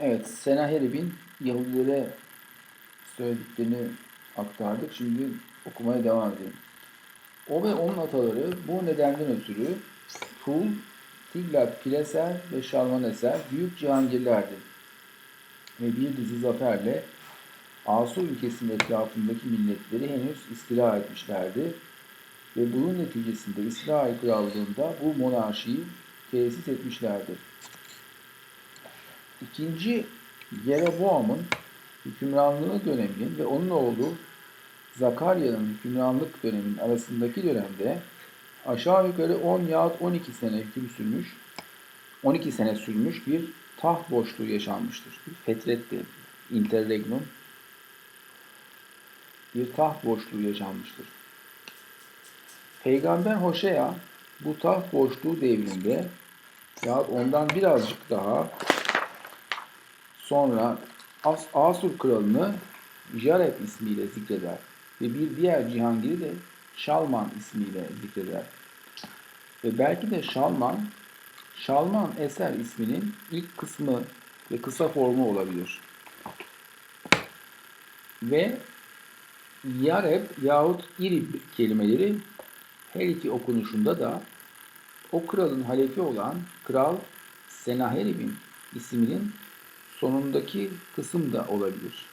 Evet, Senaherib'in Yahudilere söylediklerini aktardık. Şimdi okumaya devam edelim. O ve onun ataları bu nedenden ötürü Pul, Tiglat, Pileser ve Şalmaneser büyük cihangirlerdi. Ve bir dizi zaferle Asur ülkesinin etrafındaki milletleri henüz istila etmişlerdi. Ve bunun neticesinde İsrail Krallığı'nda bu monarşiyi tesis etmişlerdi. İkinci Yeroboam'ın hükümranlığı döneminin ve onun oğlu Zakarya'nın hükümranlık döneminin arasındaki dönemde aşağı yukarı 10 yahut 12 sene hüküm sürmüş, 12 sene sürmüş bir taht boşluğu yaşanmıştır. Bir fetretti, interregnum, bir taht boşluğu yaşanmıştır. Peygamber Hoşea bu taht boşluğu devrinde ya ondan birazcık daha sonra As Asur kralını Jareb ismiyle zikreder ve bir diğer cihangiri de Şalman ismiyle zikreder. Ve belki de Şalman, Şalman eser isminin ilk kısmı ve kısa formu olabilir. Ve Yareb yahut İrib kelimeleri her iki okunuşunda da o kralın halefi olan Kral Senaherib'in isminin sonundaki kısım da olabilir.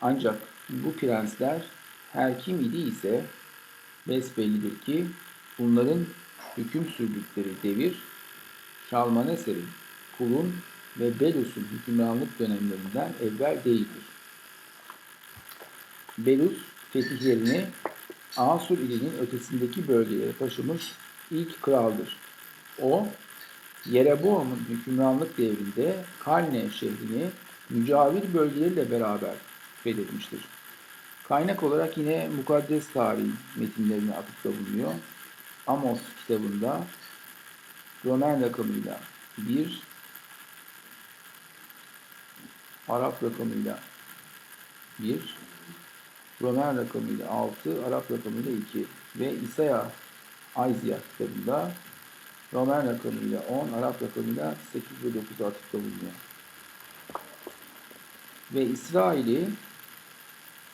Ancak bu prensler her kim idi ise besbellidir ki bunların hüküm sürdükleri devir Şalmaneser'in, Kul'un ve Belus'un hükümranlık dönemlerinden evvel değildir. Belus fetihlerini Asur ilinin ötesindeki bölgelere taşımış ilk kraldır. O, Yeroboam'ın hükümranlık devrinde Kalne şehrini mücavir bölgeleriyle beraber fethetmiştir. Kaynak olarak yine mukaddes tarih metinlerine atıfta bulunuyor. Amos kitabında Roman rakamıyla 1, Arap rakamıyla 1, Roman rakamıyla 6, Arap rakamıyla 2 ve İsaya Ayziya kitabında Roman rakamıyla 10, Arap rakamıyla 8 ve 9 atıfta bulunuyor. Ve İsrail'i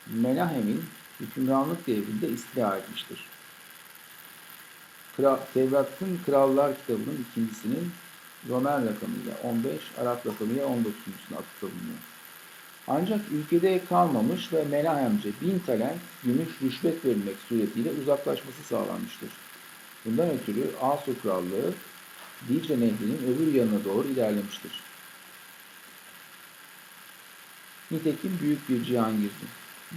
Menahem'in hükümranlık devrinde istila etmiştir. Tevrat'ın Krallar kitabının ikincisinin Roman rakamıyla 15, Arap rakamıyla 19'suna atıfta bulunuyor. Ancak ülkede kalmamış ve Menahemce bin talent gümüş rüşvet verilmek suretiyle uzaklaşması sağlanmıştır. Bundan ötürü Asur Krallığı Dicle Nehri'nin öbür yanına doğru ilerlemiştir. Nitekim büyük bir cihangirdi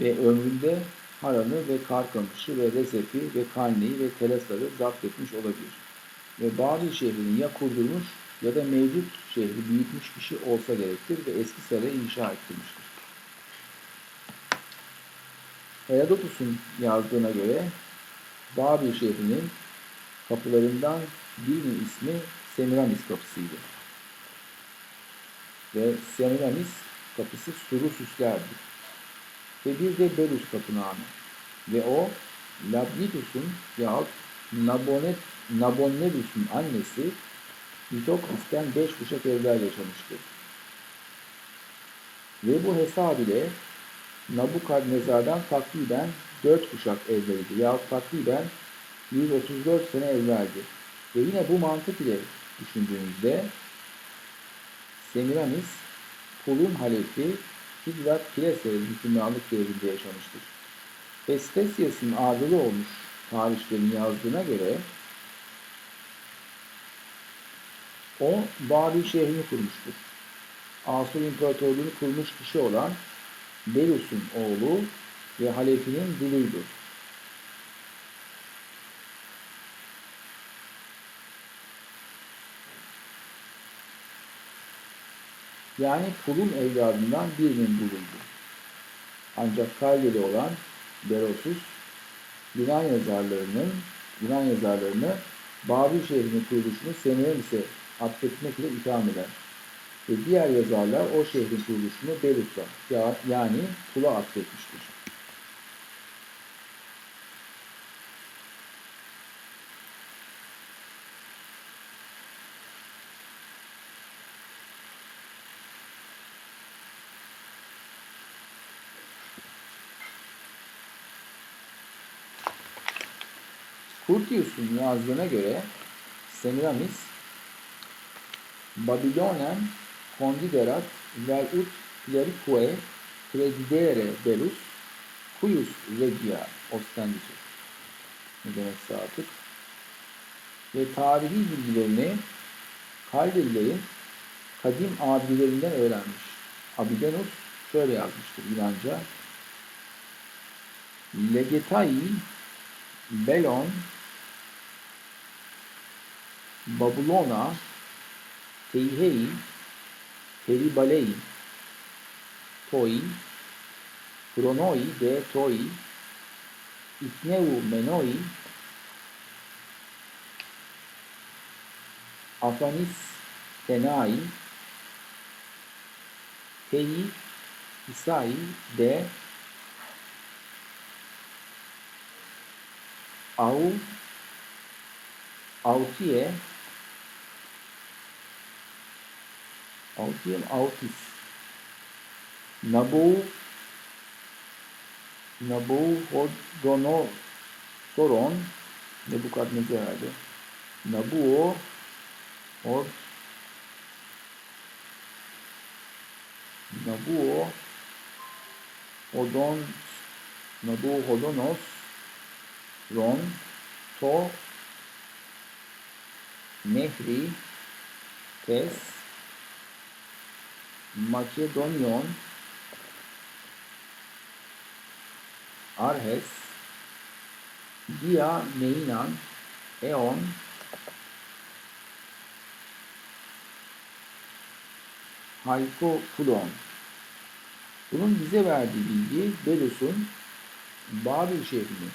ve ömründe Haran'ı ve Karkamış'ı ve Rezep'i ve Kalne'yi ve Telasar'ı zapt etmiş olabilir. Ve Babil şehrini ya kurdurmuş ya da mevcut şehri büyütmüş kişi olsa gerektir ve eski sarayı inşa ettirmiştir. Herodotus'un yazdığına göre Babil şehrinin kapılarından birinin ismi Semiramis kapısıydı. Ve Semiramis kapısı suru süslerdi. Ve bir de Belus tapınağını. Ve o Labnitus'un yahut Nabonet, Nabonnedus'un annesi Mitokris'ten beş kuşak evvel yaşamıştır. Ve bu hesab ile Nabukadnezar'dan takriben dört kuşak evveliydi. Yahut takriben 134 sene evveldi. Ve yine bu mantık ile düşündüğümüzde Semiramis kulun halefi Hidrat Kileser'in hükümranlık devrinde yaşamıştır. Vespasius'un adili olmuş tarihçilerin yazdığına göre o Babil şehrini kurmuştur. Asur İmparatorluğunu kurmuş kişi olan Belus'un oğlu ve halefinin duluydu. Yani kulun evladından birinin bulundu. Ancak Kalyeli olan Berosus, Yunan yazarlarının Yunan yazarlarını Babil şehrinin kuruluşunu Semiramis'e atfetmekle itham eder. Ve diğer yazarlar o şehrin kuruluşunu Belus'a yani Tula atfetmiştir. Curtius'un yazdığına göre Semiramis Babylonen condiderat vel ut clerique credidere belus cuius regia ostendicet. Ne demekse artık. Ve tarihi bilgilerini Kaldelilerin kadim abilerinden öğrenmiş. Abidenus şöyle yazmıştır Yunanca. Legetai Belon Babylona Teihei Peribalei Toi Chronoi de Toi İkneu Menoi Afanis Tenai Tei İsai de Au Autie Autie mi? Autis Nabu Nabu Hodono Soron Nebukadnezar herhalde. Nabuo Hod Nabuo Hodon Nabuo Hodonos Ron To Nehri Tes Makedonyon Arhes Dia Meinan Eon Hayko Fulon Bunun bize verdiği bilgi Belus'un Babil şehrini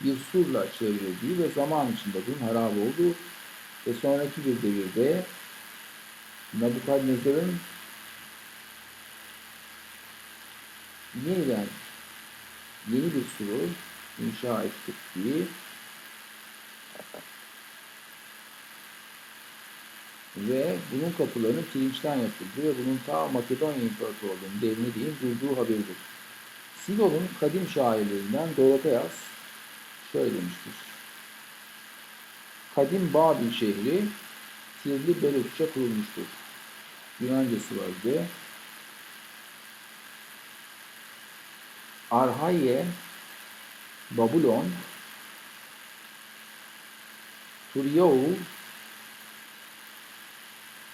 bir surla çevrildiği ve zaman içinde bunun harap olduğu ve sonraki bir devirde Nabukadnezar'ın yeniden yeni bir suru inşa ettirdiği ve bunun kapılarının pirinçten yapıldığı ve bunun ta Makedonya İmparatorluğu'nun devrine değin durduğu haberidir. Silo'nun kadim şairlerinden Dorotheas şöyle demiştir. Kadim Babil şehri Tirli Belusça kurulmuştur. Yunancası var bir de. Arhaye Babylon Turiou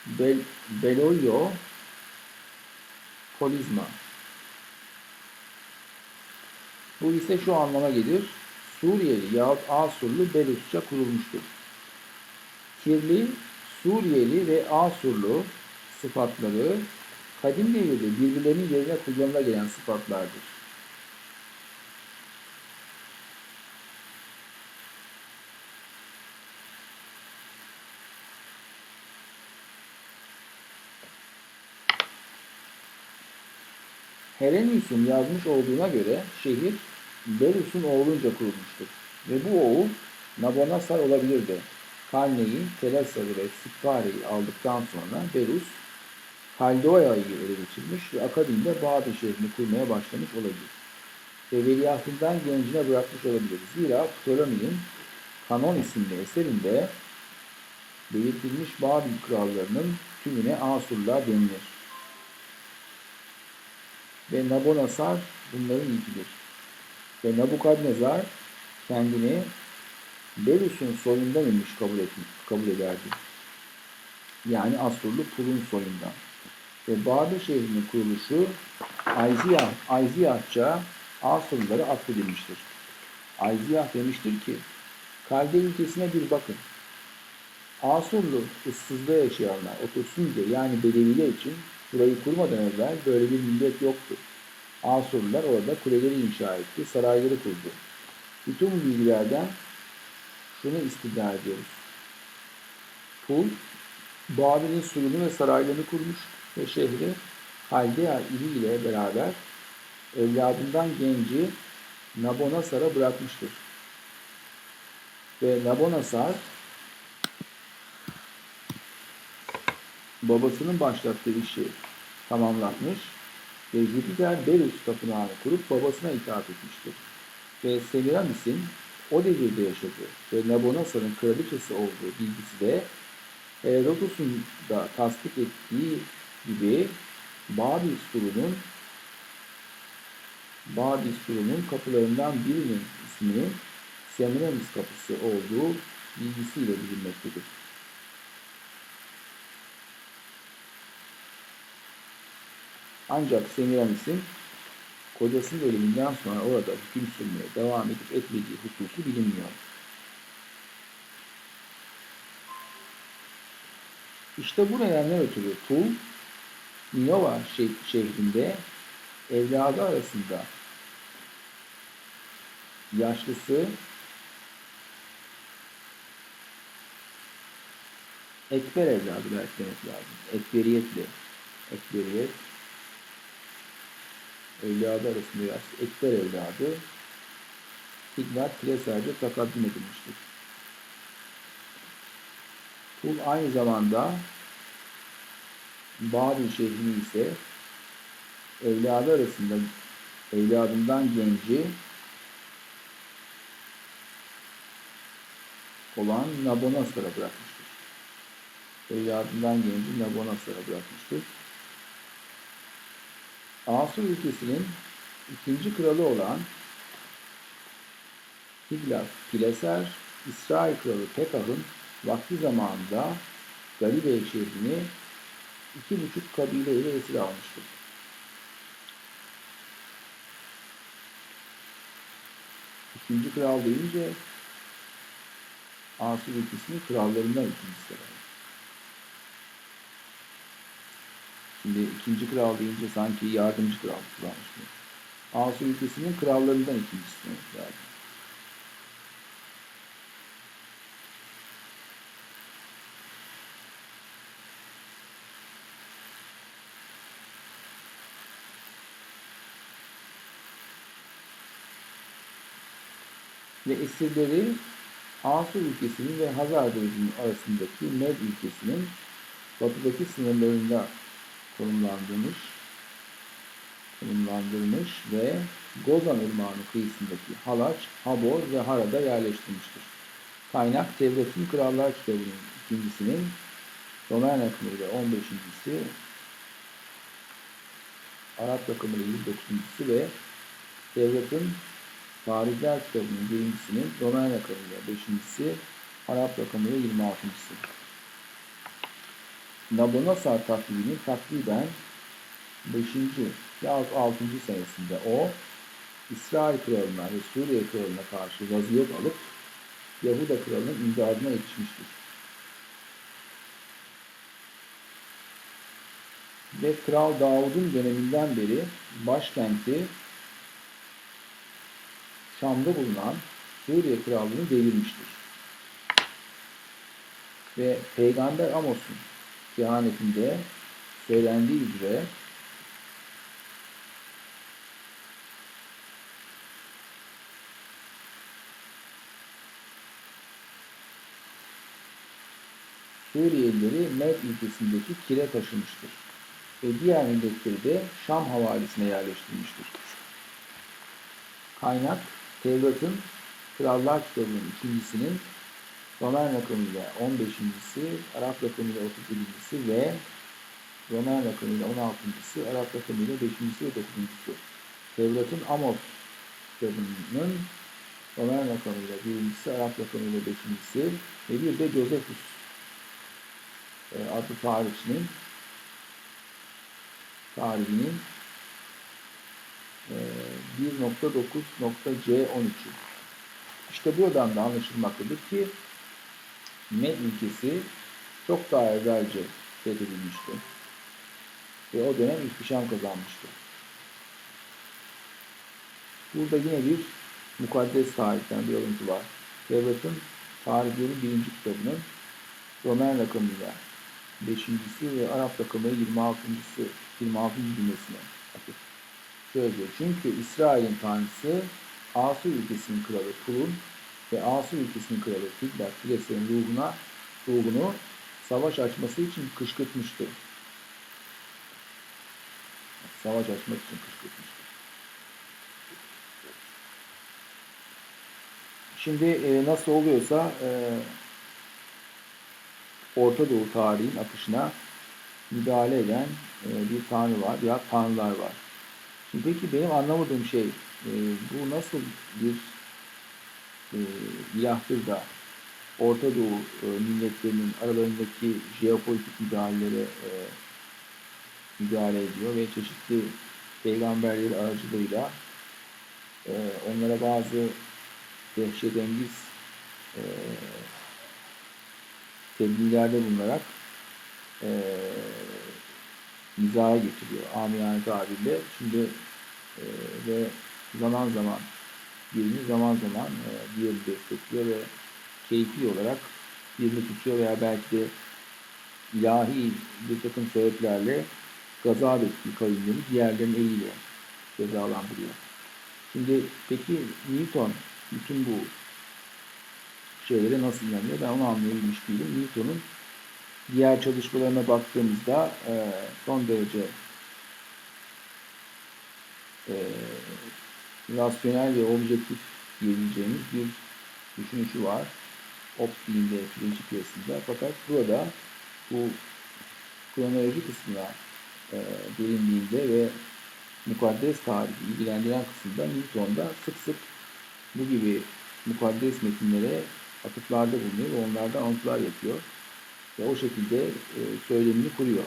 Bel Beloyo Polizma Bu ise şu anlama gelir. Suriyeli yahut Asurlu Belusça kurulmuştur. Kirli, Suriyeli ve Asurlu sıfatları kadim devirde birbirlerinin yerine kullanıla gelen sıfatlardır. Herennius'un yazmış olduğuna göre şehir Belus'un oğlunca kurulmuştur. Ve bu oğul Nabonasar olabilirdi. Kalne'yi, Telasar'ı ve Sippare'yi aldıktan sonra Belus, Kaldoya'yı ele geçirmiş ve akabinde Babil şehrini kurmaya başlamış olabilir. Ve veliahtından gencine bırakmış olabilir. Zira Ptolemy'in Kanon isimli eserinde belirtilmiş Babil krallarının tümüne Asurlar denilir. Ve Nabonasar bunların ilkidir. Ve Nabukadnezar kendini Belus'un soyundan inmiş kabul, etmiş, kabul ederdi. Yani Asurlu Pul'un soyundan. Ve Babil şehrinin kuruluşu Ayziyah, Ayziyahça Asurlulara atfedilmiştir. Ayziyah demiştir ki, Kalde ülkesine bir bakın. Asurlu ıssızda yaşayanlar otursun diye yani Bedeviler için burayı kurmadan evvel böyle bir millet yoktu. Asurlular orada kuleleri inşa etti, sarayları kurdu. Bütün bu bilgilerden şunu istiddia ediyoruz. Pul, Babil'in surunu ve saraylarını kurmuş ve şehri Haldea ili ile beraber evladından genci Nabonasar'a bırakmıştır. Ve Nabonasar babasının başlattığı işi tamamlatmış ve Jüpiter Belus tapınağını kurup babasına itaat etmiştir. Ve Semiramis'in o devirde yaşadı ve Nabonassar'ın kraliçesi olduğu bilgisi de Herodos'un da tasdik ettiği gibi Babil surunun Babil surunun kapılarından birinin isminin Semiramis kapısı olduğu bilgisiyle bilinmektedir. Ancak Semiramis'in kocasının ölümünden sonra orada hüküm sürmeye devam edip etmediği hususu bilinmiyor. İşte bu nedenden ötürü Tul, Ninova şeh- şehrinde evladı arasında yaşlısı Ekber evladı belki demek lazım. Ekberiyetle. Ekberiyet. Evladı arasında yaşlı Ekber evladı Hikmet Kileser'ce takaddüm edilmiştir. Kul aynı zamanda Babil şehrini ise evladı arasında evladından genci olan Nabonasar'a bırakmıştır. Evladından genci Nabonasar'a bırakmıştır. Asur ülkesinin ikinci kralı olan Higlas Pileser, İsrail kralı Pekah'ın vakti zamanında Galilei şehrini iki buçuk kabile ile esir almıştır. İkinci kral deyince Asur ülkesinin krallarından ikincisi var. Şimdi ikinci kral deyince sanki yardımcı kral kullanmış mı? Asur ülkesinin krallarından ikincisi demek lazım. ve esirleri Asur ülkesinin ve Hazar Denizi'nin arasındaki Med ülkesinin batıdaki sınırlarında konumlandırmış, konumlandırmış ve Gozan Irmağı'nın kıyısındaki Halaç, Habor ve Hara'da yerleştirmiştir. Kaynak Tevrat'ın Krallar kitabının ikincisinin Roman akımıyla 15.si, Arap rakımıyla 29.si ve Tevrat'ın Tarihler kitabının birincisinin Roman rakamıyla beşincisi, Arap rakamıyla 26.sı. Nabonasar takviminin takriben 5. yahut 6. senesinde o, İsrail kralına ve Suriye kralına karşı vaziyet alıp Yahuda kralının imdadına yetişmiştir. Ve Kral Davud'un döneminden beri başkenti Şam'da bulunan Suriye krallığını devirmiştir. Ve Peygamber Amos'un kehanetinde söylendiği üzere Suriyelileri Med ülkesindeki Kire taşımıştır. Ve diğer milletleri de Şam havalisine yerleştirmiştir. Kaynak Tevrat'ın Krallar kitabının ikincisinin Roman rakamıyla 15.si, Arap rakamıyla 37.si ve Roman rakamıyla 16.si, Arap rakamıyla 5.si ve 9.si. Tevrat'ın Amos kitabının Roman rakamıyla 1.si, Arap rakamıyla 5.si ve bir de Josephus e, adlı tarihçinin tarihinin e, 1.9.C13'ü. İşte buradan da anlaşılmaktadır ki Med ülkesi çok daha evvelce fethedilmişti. Ve o dönem ihtişam kazanmıştı. Burada yine bir mukaddes tarihten bir alıntı var. Tevrat'ın tarihleri birinci kitabının Roman rakamıyla beşincisi ve Arap rakamı 26.sı 26. cümlesine. Şöyle diyor. Çünkü İsrail'in tanrısı Asur ülkesinin kralı Turun ve Asur ülkesinin kralı Tiglat Pileser'in ruhuna ruhunu savaş açması için kışkırtmıştı. Savaş açmak için kışkırtmıştı. Şimdi e, nasıl oluyorsa e, Orta Doğu tarihin akışına müdahale eden e, bir tanrı var ya tanrılar var. Şimdi peki benim anlamadığım şey e, bu nasıl bir e, ilahtır da Orta Doğu e, milletlerinin aralarındaki jeopolitik müdahalelere e, müdahale ediyor ve çeşitli peygamberleri aracılığıyla e, onlara bazı dehşetengiz e, tebliğlerde bulunarak e, mizaha getiriyor. Amiyane tabirle. Şimdi e, ve zaman zaman birini zaman zaman e, diğerini destekliyor ve keyfi olarak birini tutuyor veya belki de ilahi bir takım sebeplerle gazap ettiği kavimleri diğerlerinin eliyle cezalandırıyor. Şimdi peki Newton bütün bu şeylere nasıl inanıyor? Ben onu anlayabilmiş değilim. Newton'un diğer çalışmalarına baktığımızda e, son derece e, rasyonel ve objektif diyebileceğimiz bir düşünüşü var. Optiğinde birinci piyasında. Fakat burada bu kronoloji kısmına e, derinliğinde ve mukaddes tarihi ilgilendiren kısımda Newton'da sık sık bu gibi mukaddes metinlere atıflarda bulunuyor ve onlardan alıntılar yapıyor. Ve o şekilde e, söylemini kuruyor.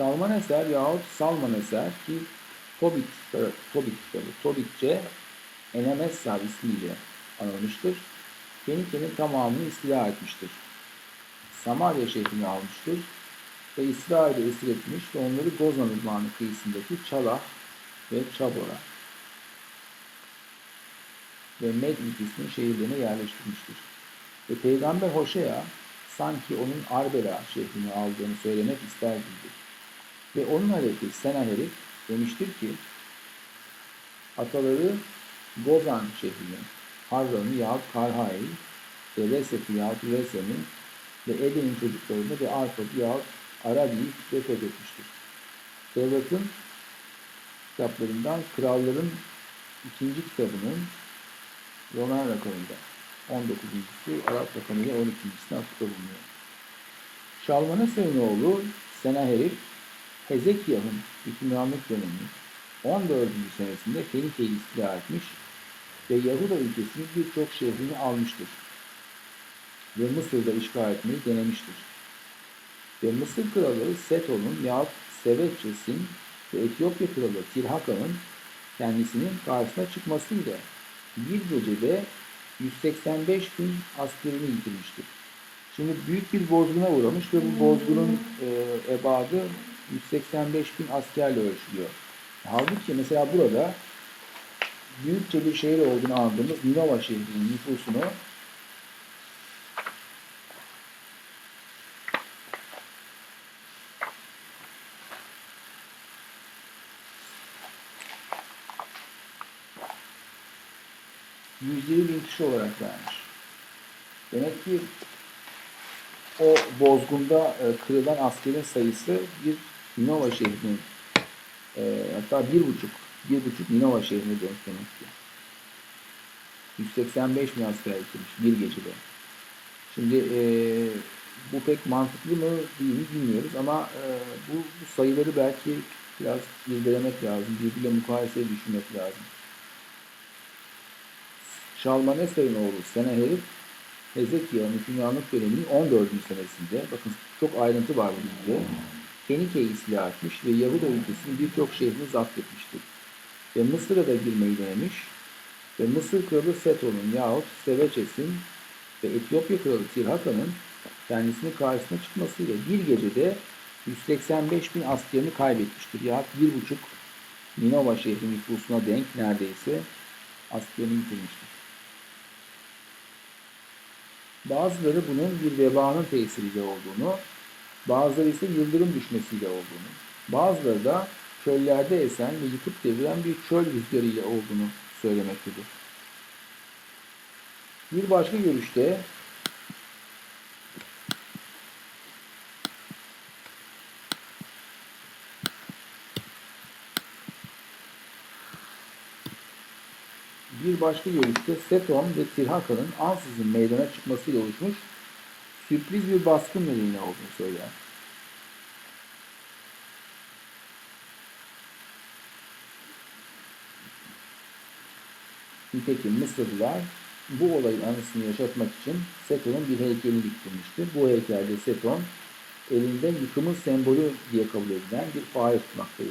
Şalmaneser yahut Salmaneser ki Tobit, Tobit kitabı, Tobitçe Enemessar ismiyle anılmıştır. Fenike'nin tamamını istila etmiştir. Samarya şehrini almıştır ve İsrail'e esir etmiş ve onları Gozan Irmağı'nın kıyısındaki Çalah ve Çabora ve Med ülkesinin şehirlerine yerleştirmiştir. Ve Peygamber Hoşea sanki onun Arbela şehrini aldığını söylemek ister gibidir. Ve onun halefi Senaherif demiştir ki ataları Gozan şehrinin Harran'ı yahut Karhail ve Reset'i yahut Resem'i ve Eden'in çocuklarını ve Arfad'ı yahut Arabi'yi defet etmiştir. Devletin kitaplarından Kralların ikinci kitabının Roman rakamında 19.sü Arap rakamıyla 12.sine atıfta bulunuyor. Şalmaneser'in oğlu Senaherif Hezekiah'ın hükümranlık dönemi 14. senesinde Fenike'yi istila etmiş ve Yahuda ülkesinin birçok şehrini almıştır. Ve Mısır'da işgal etmeyi denemiştir. Ve Mısır kralı Seto'nun yahut Sevetçes'in ve Etiyopya kralı Tirhaka'nın kendisinin karşısına çıkmasıyla bir gecede 185 bin askerini yitirmiştir. Şimdi büyük bir bozguna uğramış ve bu bozgunun e, ebadı 185 bin askerle ölçülüyor. Halbuki mesela burada büyükçe bir şehir olduğunu anladığımız Ninova şehrinin nüfusunu ...120 bin kişi olarak vermiş. Demek ki o bozgunda e, kırılan askerin sayısı bir Ninova şehrinin e, hatta bir buçuk bir buçuk Ninova şehrine denk demek ki. 185 bin asker yitirmiş bir gecede. Şimdi e, bu pek mantıklı mı değil mi bilmiyoruz ama e, bu, bu sayıları belki biraz irdelemek lazım. Birbiriyle mukayese düşünmek lazım. Şalmaneser'in oğlu Senaherif Hezekiah'ın hükümranlık döneminin 14. senesinde, bakın çok ayrıntı var bu bilgide, Fenike'yi istila etmiş ve Yahuda ülkesinin birçok şehrini zapt etmiştir. Ve Mısır'a da girmeyi denemiş ve Mısır kralı Seto'nun yahut Seveçes'in ve Etiyopya kralı Tirhaka'nın kendisinin karşısına çıkmasıyla bir gecede 185 bin askerini kaybetmiştir. Yahut bir buçuk Ninova şehri nüfusuna denk neredeyse askerini yitirmiştir. Bazıları bunun bir vebanın tesiriyle olduğunu, bazıları ise yıldırım düşmesiyle olduğunu, bazıları da çöllerde esen ve yıkıp deviren bir çöl rüzgarı olduğunu söylemektedir. Bir başka görüşte bir başka görüşte Seton ve Tirhaka'nın ansızın meydana çıkmasıyla oluşmuş sürpriz bir baskın nedeniyle olduğunu söyler. Nitekim Mısırlılar bu olayın anısını yaşatmak için Seton'un bir heykelini diktirmiştir. Bu heykelde Seton elinde yıkımın sembolü diye kabul edilen bir fare tutmaktaydı.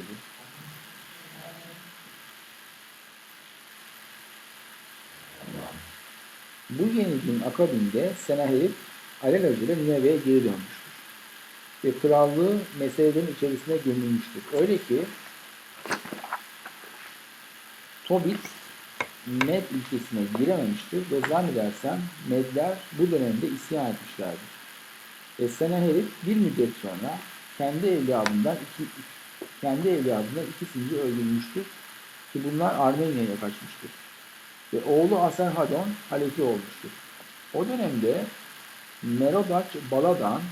Bu yenilginin akabinde Senaherib alelacele Nineve'ye geri dönmüştür. Ve krallığı meselelerin içerisine gömülmüştür. Öyle ki Tobit Med ülkesine girememiştir ve zannedersem Medler bu dönemde isyan etmişlerdir. Ve Senaherib bir müddet sonra kendi evladından iki, kendi evladından ikisini öldürmüştür ki bunlar Armenia'ya kaçmıştır. Ve oğlu Asenhadon halefi olmuştur. O dönemde Merodaç Baladan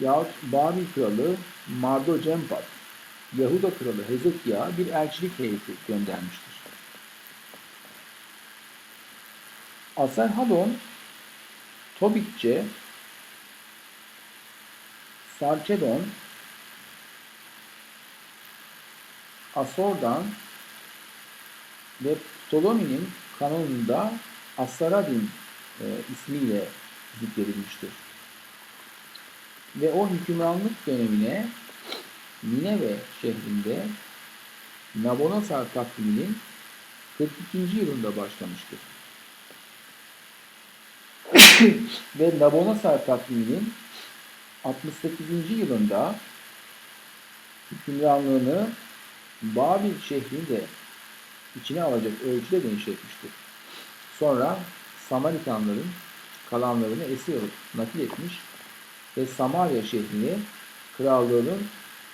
yahut Babil kralı Mardocempat, Yahuda kralı Hezekiya bir elçilik heyeti göndermiştir. Asenhadon Tobitçe Sarçedon Asor'dan ve Ptolomy'nin kanonunda Assaradin e, ismiyle zikredilmiştir. Ve o hükümranlık dönemine Nineve şehrinde Nabonasar takviminin 42. yılında başlamıştır. ve Nabonasar takviminin 68. yılında hükümranlığını Babil şehrini de içine alacak ölçüde genişletmiştir. Sonra Samaritanların kalanlarını esir nakil etmiş ve Samarya şehrini krallığının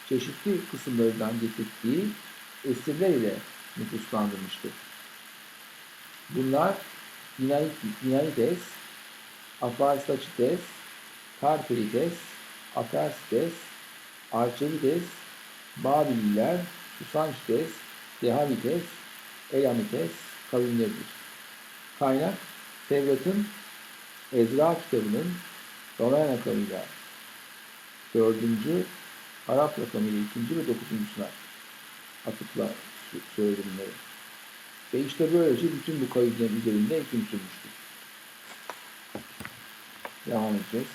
çeşitli kısımlarından getirdiği esirler ile nüfuslandırmıştır. Bunlar Dinanites, Afarsaçites, Karperites, Afersites, Arçelites, Babililer, Susançites, Dehamites, Elamites kavimleridir. Kaynak Tevrat'ın Ezra kitabının Ramayana rakamıyla 4. Arap rakamıyla 2. ve 9.suna atıkla söylenimleri. Ve işte böylece bütün bu kavimlerin üzerinde hüküm sürmüştür. Devam edeceğiz.